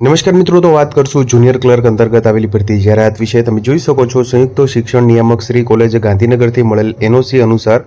નમસ્કાર મિત્રો, તો વાત કરશું જુનિયર ક્લર્ક અંતર્ગત આવેલી ભરતી જાહેરાત વિશે. તમે જોઈ શકો છો, સંયુક્ત શિક્ષણ નિયામક શ્રી કોલેજ ગાંધીનગરથી મળેલ એનઓસી અનુસાર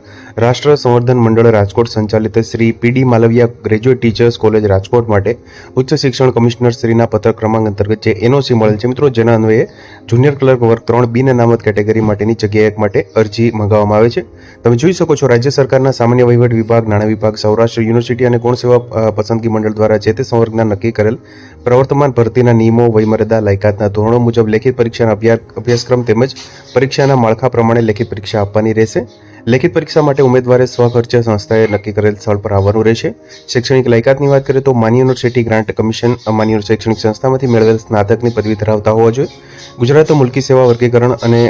રાષ્ટ્ર સંવર્ધન મંડળ રાજકોટ સંચાલિત Shri PD Malaviya graduate teachers college Rajkot માટે ઉચ્ચ શિક્ષણ કમિશનર શ્રીના પત્ર ક્રમાંક અંતર્ગત જે એનઓસી મળેલ છે. મિત્રો, જેના અન્વયે જુનિયર ક્લર્ક વર્ગ ત્રણ બી અનામત કેટેગરી માટેની જગ્યા એક માટે અરજી મંગાવવામાં આવે છે. તમે જોઈ શકો છો, રાજ્ય સરકારના સામાન્ય વહીવટ વિભાગ, નાણાં વિભાગ, સૌરાષ્ટ્ર યુનિવર્સિટી અને ગુણ સેવા પસંદગી મંડળ દ્વારા જે તે સંવર્ગના નક્કી કરેલ પ્રવર્તમાન ભરતીના નિયમો, વયમર્યાદા, લાયકાતના ધોરણો મુજબ લેખિત પરીક્ષાના અભ્યા- અભ્યાસક્રમ તેમજ પરીક્ષાના માળખા પ્રમાણે લેખિત પરીક્ષા આપવાની રહેશે. લેખિત પરીક્ષા માટે ઉમેદવારે સ્વખર્ચે સંસ્થાએ નક્કી કરેલ સ્થળ પર આવવાનું રહેશે. શૈક્ષણિક લાયકાતની વાત કરીએ તો માન્ય યુનિવર્સિટી ગ્રાન્ટ કમિશન માન્ય શૈક્ષણિક સંસ્થામાંથી મેળવેલ સ્નાતકની પદવી ધરાવતા હોવા જોઈએ. ગુજરાત મુલકી સેવા વર્ગીકરણ અને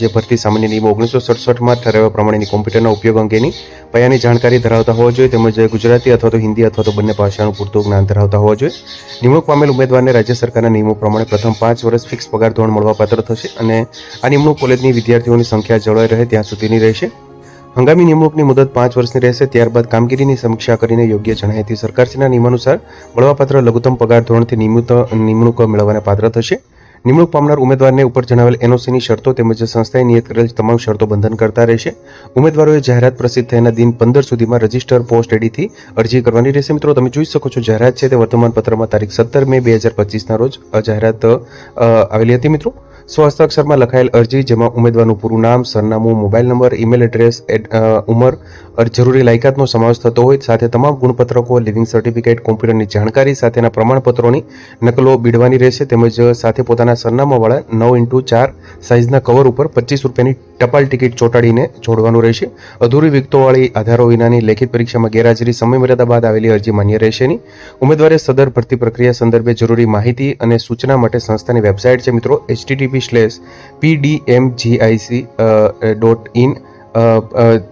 જે ભરતી સામાન્ય નિયમો ઓગણીસો સડસઠમાં ઠરાવ્યા પ્રમાણેની કોમ્પ્યુટરના ઉપયોગ અંગેની પાયાની જાણકારી ધરાવતા હોવા જોઈએ તેમજ ગુજરાતી અથવા તો હિન્દી અથવા તો બંને ભાષાનું પૂરતું જ્ઞાન ધરાવતા હોવા જોઈએ. નિમણૂક પામેલ ઉમેદવારને રાજ્ય સરકારના નિયમો પ્રમાણે પ્રથમ પાંચ વર્ષ ફિક્સ પગાર ધોરણ મળવાપાત્ર થશે અને આ નિમણૂક કોલેજની વિદ્યાર્થીઓની સંખ્યા જળવાઈ રહે ત્યાં સુધીની રહેશે. હંગામી નિમણૂકની મુદત પાંચ વર્ષની રહેશે, ત્યારબાદ કામગીરીની સમીક્ષા કરીને યોગ્ય જણાયતી સરકારશ્રીના નિયમાનુસાર મળવાપાત્ર લઘુત્તમ પગાર ધોરણથી નિયમિત નિમણૂક મેળવવાને પાત્ર થશે. નિમણૂક પામનાર ઉમેદવારને ઉપર જણાવેલ એનઓસીની શરતો તેમજ સંસ્થાએ નિયત કરેલ તમામ શરતો બંધન કરતા રહેશે. ઉમેદવારોએ જાહેરાત પ્રસિદ્ધ થયાના દિન પંદર સુધીમાં રજિસ્ટર પોસ્ટ એડીથી અરજી કરવાની રહેશે. મિત્રો, તમે જોઈ શકો છો, જાહેરાત છે તે વર્તમાન પત્રમાં તારીખ સત્તર મે બે હજાર પચીસના રોજ જાહેરાત આવેલી હતી. મિત્રો સ્વહસ્તાક્ષરમાં લખાયેલ અરજી, જેમાં ઉમેદવારનું પૂરું નામ, સરનામું, મોબાઈલ નંબર, ઈમેલ એડ્રેસ, એડ- ઉંમર જરૂરી લાયકાતનો સમાવેશ થતો હોય, સાથે તમામ ગુણપત્રકો, લિવિંગ સર્ટિફિકેટ, કોમ્પ્યુટરની જાણકારી સાથેના પ્રમાણપત્રોની નકલો બીડવાની રહેશે. તેમજ સાથે પોતાના સરનામાવાળા નવ ઇન્ટુ ચાર સાઇઝના કવર ઉપર પચીસ રૂપિયાની ટપાલ ટિકિટ ચોંટાડીને જોડવાનું રહેશે. અધૂરી વિગતોવાળી આધારો વિનાની લેખિત પરીક્ષામાં ગેરહાજરી, સમયમર્યાદા બાદ આવેલી અરજી માન્ય રહેશે નહીં. ઉમેદવારે સદર ભરતી પ્રક્રિયા સંદર્ભે જરૂરી માહિતી અને સૂચના માટે સંસ્થાની વેબસાઇટ છે મિત્રો, HTTP slash PDMGIC dot in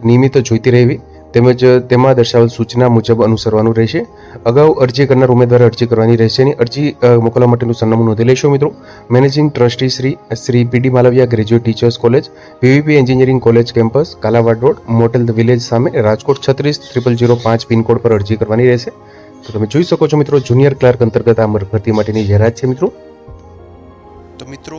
નિયમિત જોઈતી રહેવી. તેમજ તેમાં દર્શાવેલ સૂચના મુજબ અનુસરવાનું રહેશે. અગાઉ અરજી કરનાર ઉમેદવારે અરજી કરવાની રહેશે નહીં. અરજી મોકલવા માટેનું સરનામું નોંધી લેશો મિત્રો. Managing trustee Shri Shri PD Malaviya graduate teachers college VVP engineering college campus Kalawad road motel village સામે, રાજકોટ છત્રીસ ત્રિપલ જીરો પાંચ પિનકોડ પર અરજી કરવાની રહેશે. તો તમે જોઈ શકો છો મિત્રો, જુનિયર ક્લાર્ક અંતર્ગત આ ભરતી માટેની જાહેરાત છે મિત્રો. તો મિત્રો